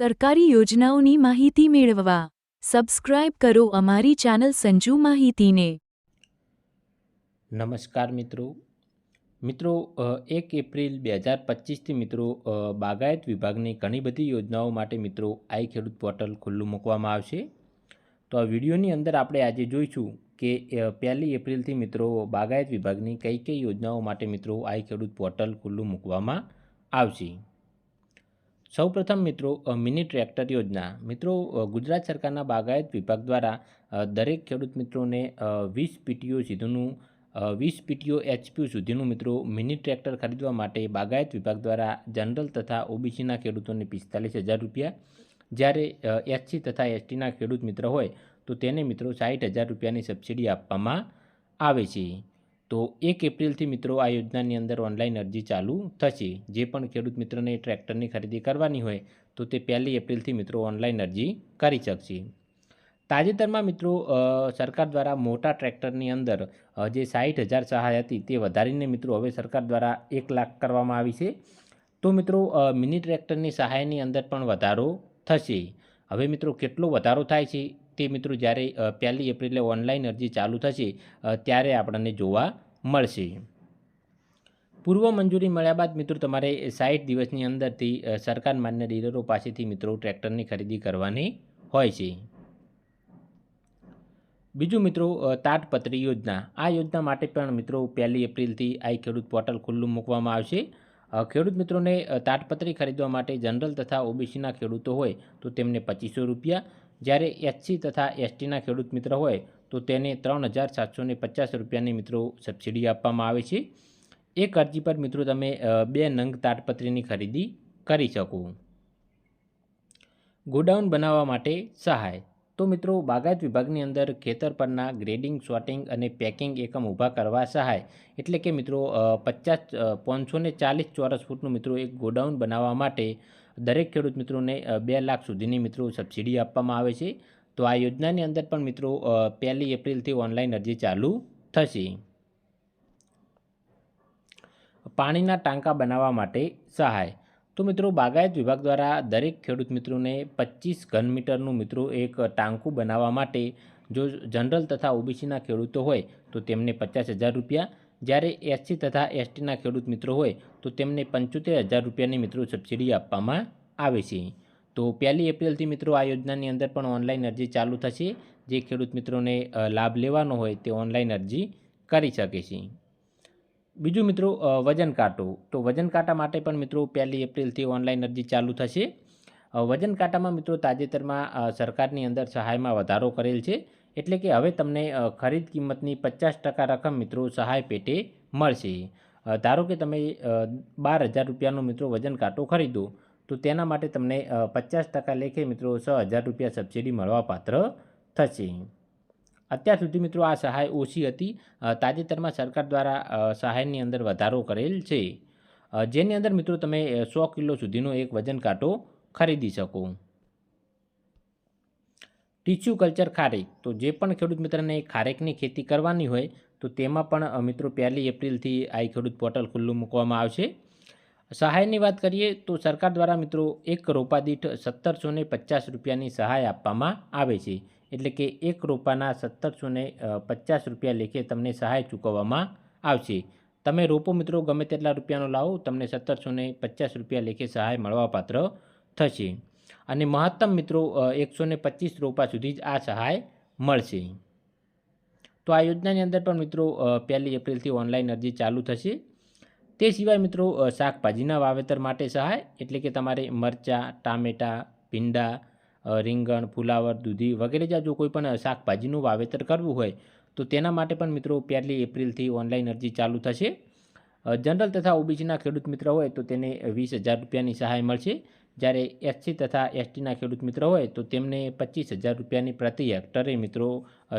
સરકારી યોજનાઓની માહિતી મેળવવા. સબસ્ક્રાઇબ કરો અમારી ચેનલ સંજુ માહિતીને. નમસ્કાર મિત્રો. મિત્રો એક એપ્રિલ બે હજાર પચીસથી મિત્રો બાગાયત વિભાગની ઘણી બધી યોજનાઓ માટે મિત્રો આઈ ખેડૂત પોર્ટલ ખુલ્લું મૂકવામાં આવશે. તો આ વિડીયોની અંદર આપણે આજે જોઈશું કે પહેલી એપ્રિલથી મિત્રો બાગાયત વિભાગની કઈ કઈ યોજનાઓ માટે મિત્રો આઈ ખેડૂત પોર્ટલ ખુલ્લું મૂકવામાં આવશે. સૌપ્રથમ મિત્રો મિની ટ્રેક્ટર યોજના. મિત્રો ગુજરાત સરકારના બાગાયત વિભાગ દ્વારા દરેક ખેડૂત મિત્રોને વીસ પીટીઓ સુધીનું વીસ પીટીઓ એચપીયુ સુધીનું મિત્રો મિની ટ્રેક્ટર ખરીદવા માટે બાગાયત વિભાગ દ્વારા જનરલ તથા ઓબીસીના ખેડૂતોને પિસ્તાલીસ હજાર રૂપિયા. જ્યારે એસસી તથા એસટીના ખેડૂત મિત્ર હોય, તો તેને મિત્રો સાઠ હજાર રૂપિયાની સબસિડી આપવામાં આવે છે. તો એક એપ્રિલથી મિત્રો આ યોજનાની અંદર ઓનલાઈન અરજી ચાલુ થશે. જે પણ ખેડૂત મિત્રને ટ્રેક્ટરની ખરીદી કરવાની હોય, તો તે પહેલી એપ્રિલથી મિત્રો ઓનલાઈન અરજી કરી શકશે. તાજેતરમાં મિત્રો સરકાર દ્વારા મોટા ટ્રેક્ટરની અંદર જે સાઠ હજાર સહાય હતી તે વધારીને મિત્રો હવે સરકાર દ્વારા એક લાખ કરવામાં આવી છે. તો મિત્રો મિની ટ્રેક્ટરની સહાયની અંદર પણ વધારો થશે. હવે મિત્રો કેટલો વધારો થાય છે તે મિત્રો જ્યારે પહેલી એપ્રિલે ઓનલાઈન અરજી ચાલુ થશે ત્યારે આપણને જોવા મળશે. પૂર્વ મંજૂરી મળ્યા બાદ મિત્રો તમારે સાઠ દિવસની અંદરથી સરકાર માન્ય ડીલરો પાસેથી મિત્રો ટ્રેક્ટરની ખરીદી કરવાની હોય છે. બીજું મિત્રો તાટપત્રી યોજના. આ યોજના માટે પણ મિત્રો પહેલી એપ્રિલથી આઈ ખેડૂત પોર્ટલ ખુલ્લું મૂકવામાં આવશે. ખેડૂત મિત્રોને તાટપત્રી ખરીદવા માટે જનરલ તથા ઓબીસીના ખેડૂતો હોય તો તેમને પચીસો રૂપિયા જ્યારે એસસી તથા એસટીના ખેડૂત મિત્ર હોય, તો તેને ત્રણ હજાર સાતસો ને પચાસ રૂપિયાની મિત્રો સબસિડી આપવામાં આવે છે. એક અરજી પર મિત્રો તમે બે નંગ તાટપત્રીની ખરીદી કરી શકો. ગોડાઉન બનાવવા માટે સહાય. તો મિત્રો, બાગાયત વિભાગની અંદર ખેતર પરના ગ્રેડિંગ, સોર્ટિંગ અને પેકિંગ એકમ ઊભા કરવા સહાય. એટલે કે મિત્રો પચાસ પાંચસો ચાલીસ ચોરસ ફૂટનું મિત્રો એક ગોડાઉન બનાવવા માટે દરેક ખેડૂત મિત્રોને બે લાખ સુધીની મિત્રો સબસિડી આપવામાં આવે છે. તો આ યોજનાની અંદર પણ મિત્રો પહેલી એપ્રિલથી ઓનલાઈન અરજી ચાલુ થશે. પાણીના ટાંકા બનાવવા માટે સહાય. તો મિત્રો, બાગાયત વિભાગ દ્વારા દરેક ખેડૂત મિત્રોને પચીસ ઘન મીટરનું મિત્રો એક ટાંકું બનાવવા માટે જો જનરલ તથા ઓબીસીના ખેડૂતો હોય, તો તેમને પચાસ હજાર રૂપિયા જ્યારે એસસી તથા એસટીના ખેડૂત મિત્રો હોય, તો તેમને પંચોતેર હજાર રૂપિયાની મિત્રો સબસિડી આપવામાં આવે છે. તો પહેલી એપ્રિલથી મિત્રો આ યોજનાની અંદર પણ ઓનલાઈન અરજી ચાલુ થશે. જે ખેડૂત મિત્રોને લાભ લેવાનો હોય તે ઓનલાઈન અરજી કરી શકે છે. બીજું મિત્રો વજન કાંટો. તો વજન કાંટા માટે પણ મિત્રો પહેલી એપ્રિલથી ઓનલાઈન અરજી ચાલુ થશે. વજન કાંટામાં મિત્રો તાજેતરમાં સરકારની અંદર સહાયમાં વધારો કરેલ છે. એટલે કે હવે તમને ખરીદ કિંમતની પચાસ ટકા રકમ મિત્રો સહાય પેટે મળશે. ધારો કે તમે બાર હજાર રૂપિયાનો મિત્રો વજન કાંટો ખરીદો, તો તેના માટે તમને પચાસ ટકા લેખે મિત્રો છ હજાર રૂપિયા સબસિડી મળવાપાત્ર થશે. અત્યાર સુધી મિત્રો આ સહાય ઓછી હતી. તાજેતરમાં સરકાર દ્વારા સહાયની અંદર વધારો કરેલ છે. જેની અંદર મિત્રો તમે સો કિલો સુધીનો એક વજન કાંટો ખરીદી શકો. ટીસ્યુ કલ્ચર ખારેક તો જે પણ ખેડૂત મિત્રને ખારેકની ખેતી કરવાની હોય, તો તેમાં પણ મિત્રો પહેલી એપ્રિલથી આઈ ખેડૂત પોર્ટલ ખુલ્લું મૂકવામાં આવશે. સહાયની વાત કરીએ, તો સરકાર દ્વારા, મિત્રો, એક રોપા દીઠ સત્તરસો ને પચાસ રૂપિયાની સહાય આપવામાં આવે છે. એટલે કે એક રોપાના સત્તરસો ને પચાસ રૂપિયા લેખે તમને સહાય ચૂકવવામાં આવશે. તમે રોપો, મિત્રો, ગમે તેટલા રૂપિયાનો લાવો, તમને સત્તરસો ને પચાસ રૂપિયા લેખે સહાય મળવાપાત્ર થશે. અને મહત્તમ મિત્રો એકસો ને પચીસ રોપા સુધી જ આ સહાય મળશે. તો આ યોજનાની અંદર પણ મિત્રો પહેલી એપ્રિલથી ઓનલાઈન અરજી ચાલુ થશે. તે સિવાય મિત્રો શાકભાજીના વાવેતર માટે સહાય, એટલે કે તમારે મરચાં, ટામેટાં, ભીંડા રીંગણ, ફુલાવર, દૂધી વગેરે જ્યાં જો કોઈ પણ શાકભાજીનું વાવેતર કરવું હોય, તો તેના માટે પણ મિત્રો પહેલી એપ્રિલથી ઓનલાઈન અરજી ચાલુ થશે. જનરલ તથા ઓબીસીના ખેડૂત મિત્ર હોય તો તેને વીસ હજાર રૂપિયાની સહાય મળશે. જ્યારે એસસી તથા એસટીના ખેડૂત મિત્રો હોય તો તેમને પચીસ હજાર રૂપિયાની પ્રતિ હેક્ટરે મિત્રો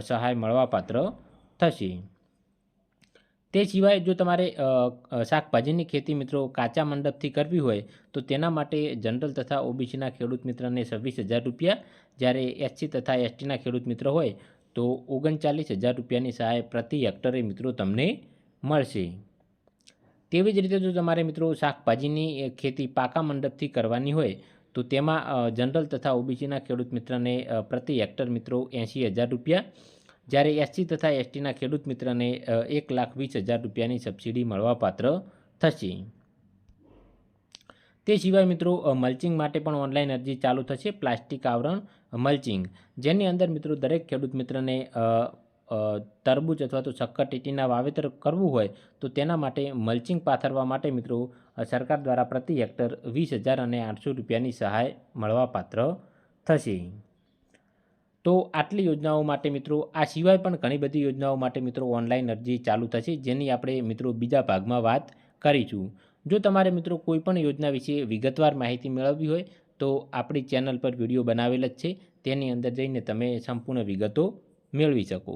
સહાય મળવાપાત્ર થશે. તે સિવાય જો તમારે શાકભાજીની ખેતી મિત્રો કાચા મંડપથી કરવી હોય તો તેના માટે જનરલ તથા ઓબીસીના ખેડૂત મિત્રને છવ્વીસ હજાર રૂપિયા. જ્યારે એસસી તથા એસટીના ખેડૂત મિત્ર હોય તો ઓગણચાલીસ હજાર રૂપિયાની સહાય પ્રતિ હેક્ટરે મિત્રો તમને મળશે. તેવી જ રીતે જો તમારે મિત્રો શાકભાજીની ખેતી પાકા મંડપથી કરવાની હોય, તો તેમાં જનરલ તથા ઓબીસીના ખેડૂત મિત્રને પ્રતિ હેક્ટર મિત્રો એંશી હજાર રૂપિયા. જ્યારે એસસી તથા એસટીના ખેડૂત મિત્રને એક લાખ વીસ હજાર રૂપિયાની સબસિડી મળવાપાત્ર થશે. તે સિવાય મિત્રો મલ્ચિંગ માટે પણ ઓનલાઈન અરજી ચાલુ થશે, પ્લાસ્ટિક આવરણ મલ્ચિંગ. જેની અંદર મિત્રો દરેક ખેડૂત મિત્રને તરબૂચ અથવા તો શક્કરટેટીના વાવેતર કરવું હોય તો તેના માટે મલ્ચિંગ પાથરવા માટે મિત્રો સરકાર દ્વારા પ્રતિ હેક્ટર વીસ હજાર અને આઠસો રૂપિયાની સહાય મળવાપાત્ર થશે. તો આટલી યોજનાઓ માટે મિત્રો, આ સિવાય પણ ઘણી બધી યોજનાઓ માટે મિત્રો ઓનલાઈન અરજી ચાલુ થશે, જેની આપણે મિત્રો બીજા ભાગમાં વાત કરીશું. જો તમારે મિત્રો કોઈપણ યોજના વિશે વિગતવાર માહિતી મેળવવી હોય, તો આપણી ચેનલ પર વીડિયો બનાવેલ જ છે, તેની અંદર જઈને તમે સંપૂર્ણ વિગતો મેળવી શકો.